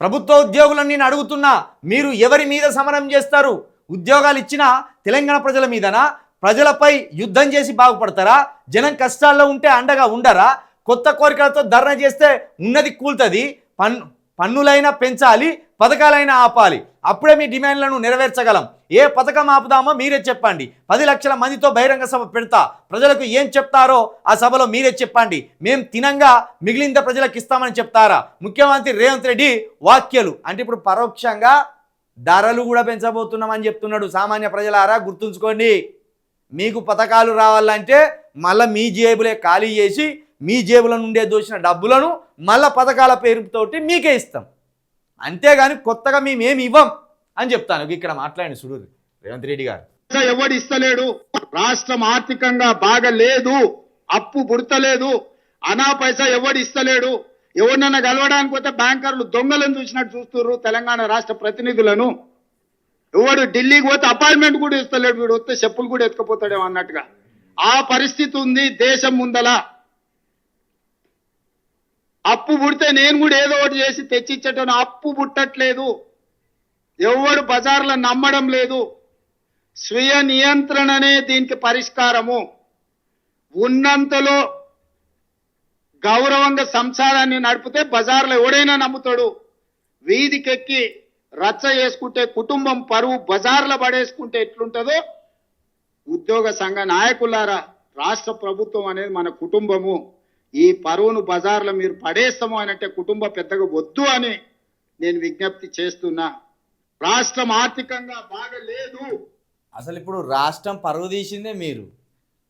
ప్రభుత్వ ఉద్యోగులను నేను అడుగుతున్నా మీరు ఎవరి మీద సమరం చేస్తారు? ఉద్యోగాలు ఇచ్చిన తెలంగాణ ప్రజల మీదనా? ప్రజలపై యుద్ధం చేసి బాగుపడతారా? జనం కష్టాల్లో ఉంటే అండగా ఉండరా? కొత్త కోరికలతో ధర్నా చేస్తే ఉన్నది కూలుతుంది పన్ను పన్నులైనా పెంచాలి పథకాలైనా ఆపాలి. అప్పుడే మీ డిమాండ్లను నెరవేర్చగలం. ఏ పథకం ఆపుదామో మీరే చెప్పండి. పది లక్షల మందితో బహిరంగ సభ పెడతా. ప్రజలకు ఏం చెప్తారో ఆ సభలో మీరే చెప్పండి. మేం తినంగా మిగిలింద ప్రజలకు ఇస్తామని చెప్తారా? ముఖ్యమంత్రి రేవంత్ రెడ్డి వాక్యలు. అంటే ఇప్పుడు పరోక్షంగా ధరలు కూడా పెంచబోతున్నామని చెప్తున్నాడు సామాన్య ప్రజలారా గుర్తుంచుకోండి. మీకు పథకాలు రావాలంటే మళ్ళీ మీ జేబులే ఖాళీ చేసి మీ జేబుల నుండే దోచిన డబ్బులను మళ్ళా పథకాల పేరుతోటి మీకే ఇస్తాం. అంతేగాని కొత్తగా మేమేమి ఇవ్వం అని చెప్తాను. ఇక్కడ మాట్లాడిన చూడు రేవంత్ రెడ్డి గారు. ఎవడు ఇస్తలేడు? రాష్ట్రం ఆర్థికంగా బాగలేదు అప్పు పుడతలేదు అనా పైసా ఎవడు ఇస్తలేడు? ఎవరినన్నా కలవడానికి పోతే బ్యాంకర్లు దొంగలను చూసినట్టు చూస్తున్నారు తెలంగాణ రాష్ట్ర ప్రతినిధులను. ఎవడు ఢిల్లీకి పోతే అపాయింట్మెంట్ కూడా ఇస్తలేడు వీడు వస్తే చెప్పులు కూడా ఎత్తుకపోతాడేమో అన్నట్టుగా. ఆ పరిస్థితి ఉంది దేశం ముందల. అప్పు పుడితే నేను కూడా ఏదో ఒకటి చేసి తెచ్చిచ్చటం అప్పు పుట్టట్లేదు. ఎవడు బజార్లో నమ్మడం లేదు. స్వీయ నియంత్రణనే దీనికి పరిష్కారము. ఉన్నంతలో గౌరవంగా సంసారాన్ని నడిపితే బజార్లో ఎవడైనా నమ్ముతాడు. వీధికెక్కి రచ్చ చేసుకుంటే కుటుంబం పరువు బజార్లో పడేసుకుంటే ఎట్లుంటుందో ఉద్యోగ సంఘ నాయకులారా రాష్ట్ర ప్రభుత్వం అనేది మన కుటుంబము. ఈ పరువును బజార్లో మీరు పడేస్తాము అని అంటే కుటుంబ పెద్దగా వద్దు అని నేను విజ్ఞప్తి చేస్తున్నా. రాష్ట్రం ఆర్థికంగా బాగలేదు. అసలు ఇప్పుడు రాష్ట్రం పరువు తీసిందే మీరు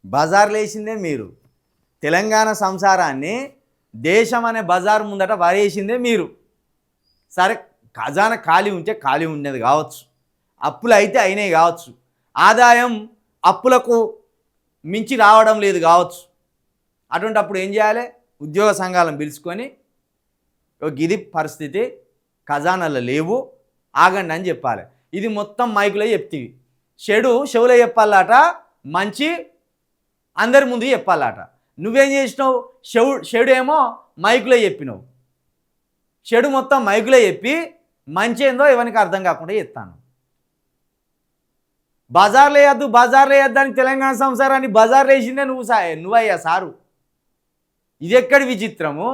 బజార్లు వేసిందే మీరు తెలంగాణ సంసారాన్ని దేశం అనే బజార్ ముందట వరేసిందే మీరు. సరే ఖజానా ఖాళీ ఉంటే ఖాళీ ఉండేది కావచ్చు అప్పులు అయితే అయినాయి కావచ్చు ఆదాయం అప్పులకు మించి రావడం లేదు కావచ్చు. అటువంటి అప్పుడు ఏం చేయాలి? ఉద్యోగ సంఘాలను పిలుచుకొని ఇది గిది పరిస్థితి ఖజానాలు లేవు ఆగండి అని చెప్పాలి. ఇది మొత్తం మైకులో చెప్తివి. చెడు చెవులో చెప్పాలట మంచి అందరి ముందు చెప్పాలట. నువ్వేం చేసినావు? చెవు చెడు ఏమో మైకులో చెప్పినావు. చెడు మొత్తం మైకులో చెప్పి మంచి ఏందో ఇవనికి అర్థం కాకుండా చెప్తాను. బజార్లో వేయద్దు బజార్లో వేయద్దు అని తెలంగాణ సంసారాన్ని బజార్లో వేసిందే నువ్వు సా నువ్వయ్యా సారు. ఇది ఎక్కడి విచిత్రము?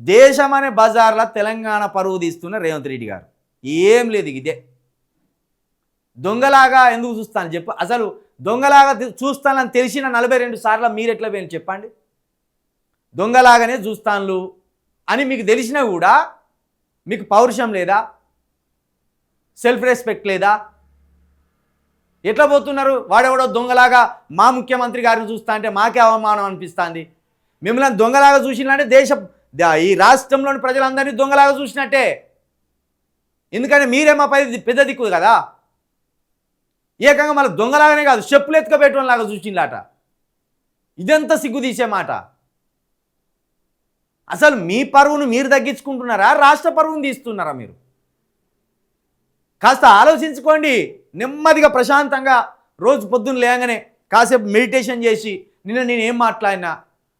దేశం అనే బజార్లో తెలంగాణ పరువు తీస్తున్న రేవంత్ రెడ్డి గారు. ఏం లేదు ఇదే. దొంగలాగా ఎందుకు చూస్తాను చెప్పు. అసలు దొంగలాగా చూస్తానని తెలిసిన నలభై రెండు సార్లు మీరు ఎట్లా పోయిన చెప్పండి. దొంగలాగానే చూస్తాను అని మీకు తెలిసినా కూడా మీకు పౌరుషం లేదా? సెల్ఫ్ రెస్పెక్ట్ లేదా? ఎట్లా పోతున్నారు? వాడెవడో దొంగలాగా మా ముఖ్యమంత్రి గారిని చూస్తా అంటే మాకే అవమానం అనిపిస్తుంది. మిమ్మల్ని దొంగలాగా చూసినంటే దేశ ఈ రాష్ట్రంలోని ప్రజలందరినీ దొంగలాగా చూసినట్టే. ఎందుకంటే మీరే మా పై పెద్ద దిక్కు కదా. ఏకంగా మళ్ళీ దొంగలాగానే కాదు చెప్పులు ఎత్తుకబెట్టడం లాగా చూసిండ్లాట ఇదంతా సిగ్గు తీసే మాట. అసలు మీ పరువును మీరు తగ్గించుకుంటున్నారా? రాష్ట్ర పరువును తీస్తున్నారా మీరు? కాస్త ఆలోచించుకోండి. నెమ్మదిగా ప్రశాంతంగా రోజు పొద్దున్న లేగానే కాసేపు మెడిటేషన్ చేసి నిన్న నేను ఏం మాట్లాడినా?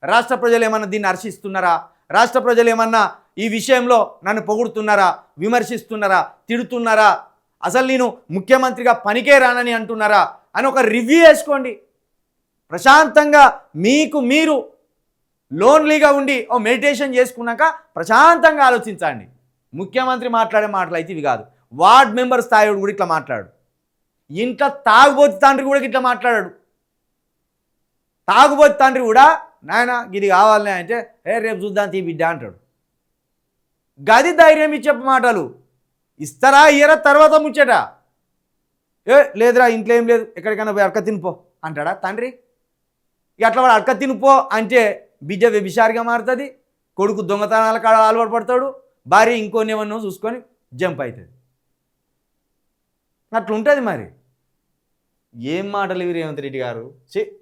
రాష్ట్ర ప్రజలు ఏమన్నా దీన్ని హర్షిస్తున్నారా? రాష్ట్ర ప్రజలు ఏమన్నా ఈ విషయంలో నన్ను పొగుడుతున్నారా? విమర్శిస్తున్నారా? తిడుతున్నారా? అసలు నేను ముఖ్యమంత్రిగా పనికే రానని అంటున్నారా? అని ఒక రివ్యూ వేసుకోండి. ప్రశాంతంగా మీకు మీరు లోన్లీగా ఉండి ఓ మెడిటేషన్ చేసుకున్నాక ప్రశాంతంగా ఆలోచించండి. ముఖ్యమంత్రి మాట్లాడే మాటలు అయితే ఇవి కాదు. వార్డ్ మెంబర్ స్థాయి కూడా ఇట్లా మాట్లాడు. ఇంట్లో తాగుబోతు తండ్రి కూడా ఇట్లా మాట్లాడాడు. తాగుబోతు తండ్రి కూడా నాయన ఇది కావాలని అంటే ఏ రేపు చూద్దాం తీ బిడ్డ అంటాడు. గది ధైర్యం ఇచ్చే మాటలు. ఇస్తారా ఇయ్యరా తర్వాత ముచ్చట. ఏ లేదురా ఇంట్లో ఏం లేదు. ఎక్కడికైనా పోయి అడక తినిపో అంటాడా తండ్రి. ఇక అట్లా వాడు అడక తినిపో అంటే బిడ్డ వ్యభిచారిగా మారుతుంది. కొడుకు దొంగతనాల కాడ అలవాటు పడతాడు. భార్య ఇంకోనేమన్నా చూసుకొని జంప్ అవుతుంది అట్లుంటుంది మరి. ఏం మాటలు ఇవి రేవంత్ రెడ్డి గారు? చే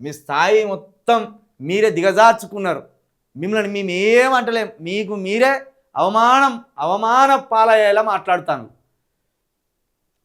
మీ స్థాయి మొత్తం మీరే దిగజార్చుకున్నారు. మిమ్మల్ని మేము ఏమంటలేం మీకు మీరే అవమానం అవమాన పాలయ్యేలా మాట్లాడుతాను.